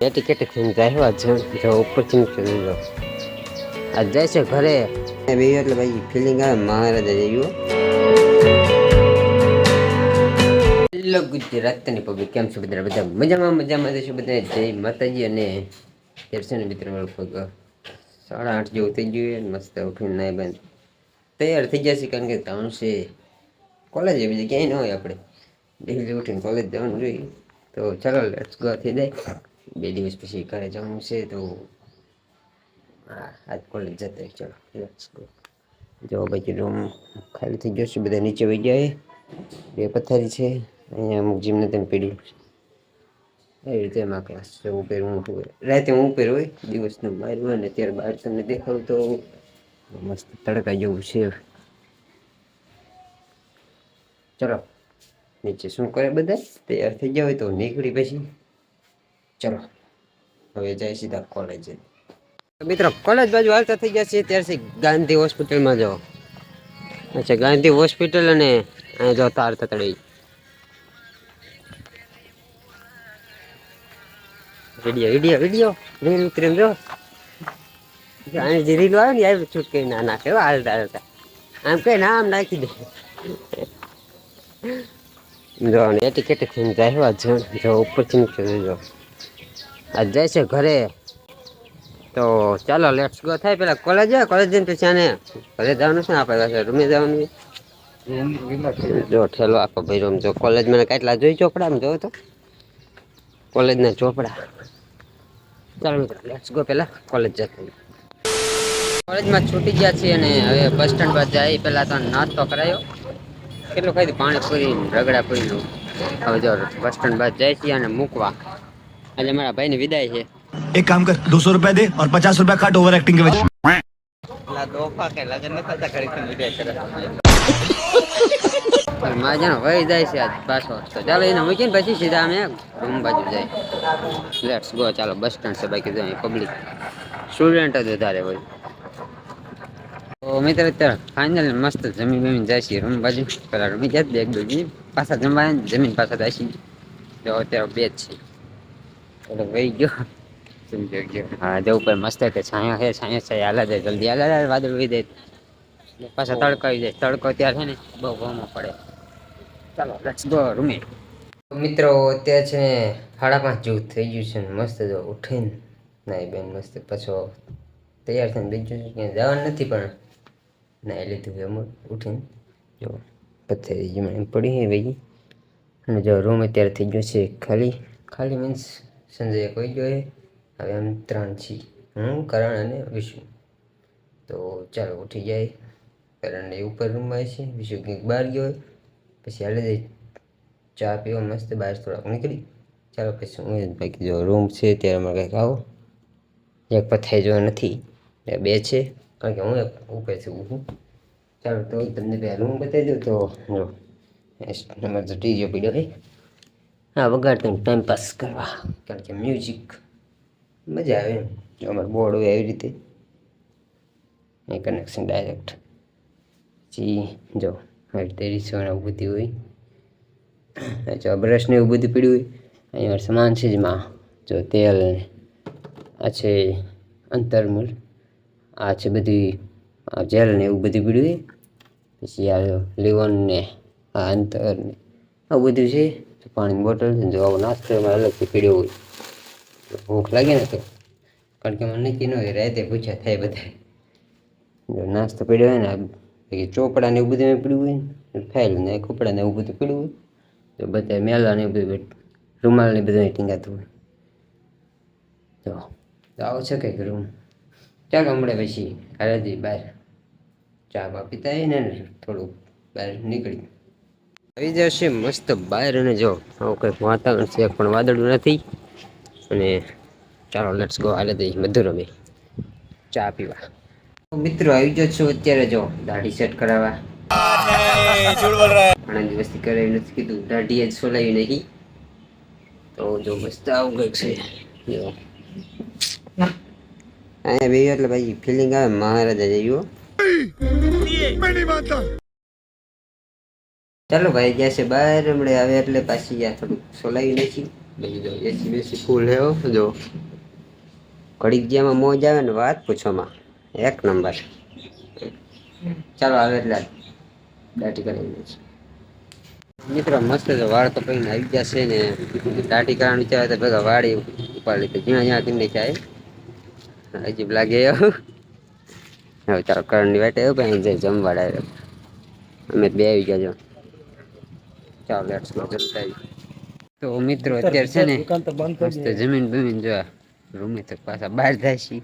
KT KT થઈને જાય જો ઉપરથી નીચે આજ જાય છે ઘરે. બે એટલે ભાઈ ફિલિંગ આવે મહારાજા જયું હેલો ગુજરાતની પબ્લિક, કેમ છો બધા? બધા મજામાં મજામાં જશું બધા જય માતાજી અને દર્શન મિત્ર લગભગ સાડા આઠ જેવું થઈ ગયું મસ્ત ઉઠીને નાય બંધ. તૈયાર થઈ જશે કારણ કે ત્રણ છે. કોલેજ બીજે ક્યાંય ન હોય આપણે. ડેલી ઉઠીને કોલેજ જવાનું જોઈએ. તો ચાલો લેટ્સ ગો થઈ જાય. બે દિવસ પછી ઘરે જવાનું છે તો હા, આજ કોલેજ જતા ચલો લેટ્સ જો પછી રૂમ ખાલી થઈ ગયો છે, બધા નીચે વહી જાય બે પથારી છે, અહીંયા અમુક જીમને તેમ પીડ્યું એ રીતે એમાં ક્લાસ છે હું હોય. રાતે હું ઉપર હોય, દિવસનું બહાર હોય ને ત્યારે બહાર તમને દેખાડું તો મસ્ત તડકા જેવું છે. ચલો, નીચે શું કરે બધા? તૈયાર થઈ ગયા હોય તો નીકળી પછી. ચલો, હવે જાય સીધા કોલેજે. મિત્રો, કોલેજ બાજુ હાલતા થઈ ગયા છે ત્યારથી ગાંધી હોસ્પિટલમાં જાઓ. અચ્છા, ગાંધી હોસ્પિટલ અને જો તાર તતડી. Video video video. રીલ ઉતરીને જો. અહીં જે રીલ આવે ને આવી છૂટકી ના નાખે હાલતા હાલતા. આમ કઈ નામ નાખી દે. જો ને એટી કેટી થઈને જાય જો ઉપરથી નીચે જો આજ છે ઘરે. તો ચાલો લેટ્સ ગો થાય પેલા કોલેજ કોલેજ જઈને પછી આને ઘરે જવાનું છે આપણે? પાસે રૂમે જવાનું જો, ઠેલો આખો ભાઈ રૂમ જો કોલેજ મને કેટલા જોઈ ચોપડા? જો તો. કોલેજના ચોપડા. ચાલો મિત્રો લેટ્સ ગો પેલા કોલેજ જતા. કોલેજમાં છૂટી ગયા છીએ અને હવે બસ સ્ટેન્ડ પર જાય. પહેલાં તો નાસ્તો કરાયો. કેટલું ખાઈ રગડા પૂરી હવે જો બસ સ્ટેન્ડ બાદ જાય છીએ અને મૂકવા. આજે મારા ભાઈની વિદાય છે एक काम कर दो सौ रुपया दे और पचास रुपया काट ओवर एक्टिंग के वजह માં જાણો વહી જાય છે આજ પાછો તો ચાલો એને મૂકીને પછી સીધા અમે રૂમ બાજુ જાય લેટ્સ ગો ચાલો બસ સ્ટેન્ડ છે બાકી જો પબ્લિક સ્ટુડન્ટ જ વધારે હોય તો મિત્ર અત્યારે ફાઇનલ મસ્ત જમીન બમીન જાય છે રૂમ બાજુ પેલા રૂમી જાય બે એક દો જી પાછા જમવા આવે ને જમીન પાછા જાય છે જો અત્યારે બે જ છે એટલે વહી ગયો. સમજો ગયો. હા જો ઉપર મસ્ત કે છાયા છે છાયા છે હાલા જાય જલ્દી હાલા જાય વાદળ વહી જાય. પાછા તડકો આવી જાય. તડકો ત્યાં છે ને બહુ ગમો પડે. ચાલો લેટ્સ ગો રૂમે. મિત્રો અત્યારે છે ને સાડા પાંચ જેવું થઈ ગયું છે ને મસ્ત જો ઉઠીને. નાઈ બેન મસ્ત પાછો તૈયાર થઈને બીજું ક્યાંય જવાનું નથી પણ નાઈ લીધું એમ ઉઠીને. જો પથ્થર જમણી પડી વહી. અને જો રૂમ અત્યારે થઈ ગયો છે ખાલી. ખાલી મીન્સ સંજય કોઈ ગયો હવે એમ ત્રણ છીએ. હું, કરણ અને વિષ્ણુ તો ચાલો ઉઠી જાય. કરણ એ ઉપર રૂમમાં છે. વિષ્ણુ કંઈક બહાર ગયો હોય. પછી હાલે જાય. ચા પીવા મસ્ત બહાર થોડાક નીકળી. ચાલો પછી હું બાકી જો રૂમ છે, ત્યારે અમારે કંઈક આવો. એક પથાઈ જો નથી. બે છે. કારણ કે હું એક ઉપર છું. ઊભું ચાલો તો તમને બે રૂમ બતાવી દઉં તો જો નંબર તો ટીજો પીડ્યો. છે હા, વગાડતા ટાઈમ પાસ કરવા. કારણ કે મ્યુઝિક મજા આવે એમ. જો અમારું બોર્ડ હોય એવી રીતે. એ કનેક્શન ડાયરેક્ટ પછી જો, આવી રીતે રીસોને એવું બધું હોય. જો બ્રશ ને એવું બધું પીડ્યું હોય, અહીંયા સમાન છે જેમાં જો તેલ આ છે અંતરમૂળ આ છે બધી જેલને એવું બધું પીડ્યું હોય. પછી આ જો લીવન ને, આ અંતર ને, આવું બધું છે. પાણીની બોટલ છે જો આવો નાસ્તો એમાં અલગથી પીડ્યો હોય. ભૂખ લાગે ને તો. કારણ કે મને નક્કી ન હોય, રાતે પૂછ્યા થાય બધા જો નાસ્તો પીડ્યો હોય ને ચોપડા ને એવું બધું પીડ્યું હોય ને ફાઇલ ને કપડા ને એવું બધું પીડ્યું હોય, તો બધા મેલા ને બધું રૂમાલ ને બધું ટીંગાતું હોય. તો આવો છે કંઈક રૂમ. ચાલો હમણાં પછી ઘરે જઈ બહાર. ચા બા પીતા ને, થોડુંક બહાર નીકળી. આવી જશે. મસ્ત બહાર અને જો આવું કંઈક વાતાવરણ છે પણ વાદળું નથી. અને ચાલો લેટ્સ ગો હાલે દઈ બધું રમે ચા પીવા. તો મિત્રો આવી ગયો છું અત્યારે જો દાઢી સેટ કરાવવા. ઘણા દિવસથી કરાવી નથી કીધું. દાઢી જ સોલાવી નહીં તો જો મસ્ત આવું કંઈક છે. જો. અહીંયા બે એટલે ભાઈ ફિલિંગ આવે મહારાજા જઈએ ચાલો ભાઈ ગયા છે બહાર હમણાં આવે એટલે પાછી આ થોડુંક સોલાવી નાખી બીજું જો એસી બેસી ફૂલ હેવો જો. ઘડીક જેમાં મોજ આવે ને વાત પૂછોમાં એક નંબર. ચાલો આવે એટલે દાટી કરી છીએ. મિત્રો મસ્ત છે વાળ તો કઈ આવી ગયા છે ને. દાટી કરવાનું વિચારે તો ભેગા વાળી ઉપાડી લીધી. જ્યાં જ્યાં કિંમત થાય અજીબ લાગે હવે ચાલો કરણની વાટે ભાઈ જઈ જમવા ડાયરેક્ટ અમે બે આવી ગયા જો. ચાલો લેટ્સ ગો આવી તો મિત્રો અત્યારે છે ને મસ્ત જમીન બમીન જો રૂમે તો પાછા બહાર જાય છે.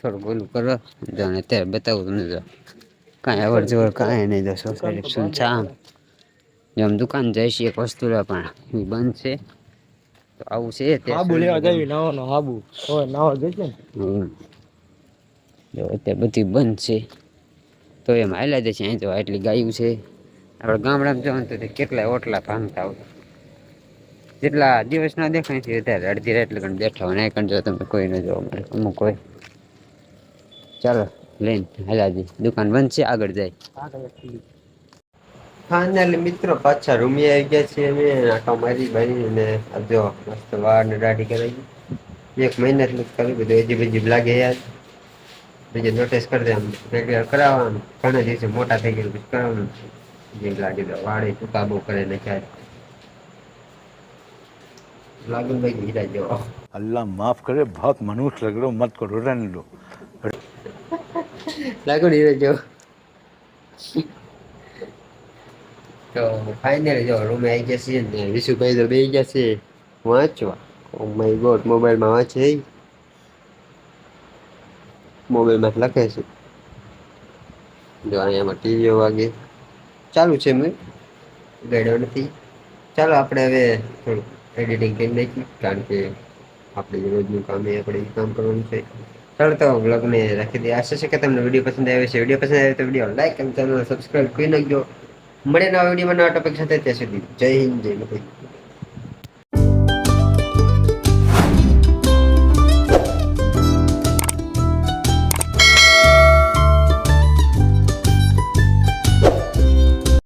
થોડું ગોલું કરો. જો ને અત્યારે બતાવું તમને જો. કાંઈ અવર જવર કાંઈ નહીં જો. સોસાયટી સુનસામ જો આમ દુકાન જાય છે એક વસ્તુ લે પણ એ બંધ છે. તો આવું છે તે આબુ લેવા જઈએ નાવાનો આબુ હવે નાવા જશે ને. જો અત્યારે બધી બંધ છે. તો એમ હાલ્યા જશે અહીં તો આટલી ગાયું છે. આપણે ગામડામાં જવાનું તો કેટલા ઓટલા ભાંગતા હોય. જેટલા દિવસ ના દેખાય છે વધારે અડધી રાત લગન બેઠા હોય ને કણ જો તમે કોઈ ન જોવા મળે અમુક હોય. ચાલો, લઈને હાલ્યા દુકાન બંધ છે, આગળ જાય. ફાઇનલી મિત્રો પાછા રૂમી આવી ગયા છે અમે આટો મારી ભાઈ ને આ જો મસ્ત વાળ ને દાઢી કરાવી. એક મહિના જ કરી, બધું અજીબ અજીબ લાગે યાર. બીજે નોટિસ કરી દે રેગ્યુલર કરાવવાનું. ઘણા દિવસે મોટા થઈ ગયેલું કરાવવાનું. અજીબ લાગે તો વાળે ટૂંકા બહુ કરે ને ક્યારે લાગે ભાઈ હીરા જેવો अल्लाह माफ करे बहुत मनुष्य लग रहे हो मत करो रहने लो લાગુ ને હીરા જેવો તો ફાઇનલી જો રૂમે આવી ગયા છીએ ને વિશુભાઈ તો બેસી ગયા છે વાંચવા ઓ માય ગોડ મોબાઈલમાં વાંચે મોબાઈલમાં લખે છે જો અહીંયામાં ટીવીઓ વાગે ચાલુ છે મેં ગયડો નથી. ચાલો આપણે હવે થોડું એડિટિંગ કરી નાખીએ, કારણ કે આપણે રોજનું કામ એ આપણે કામ કરવાનું છે. ચાલો તો બ્લોગને રાખી દઈએ. આશા છે કે તમને વીડિયો પસંદ આવ્યો છે વીડિયો પસંદ આવ્યો તો વીડિયો લાઈક અને ચેનલ સબસ્ક્રાઈબ કરી નાખજો. મળે નવા વિડીયોમાં નવા ટોપિક સાથે. ત્યાં સુધી જય હિન્દ, જય માતા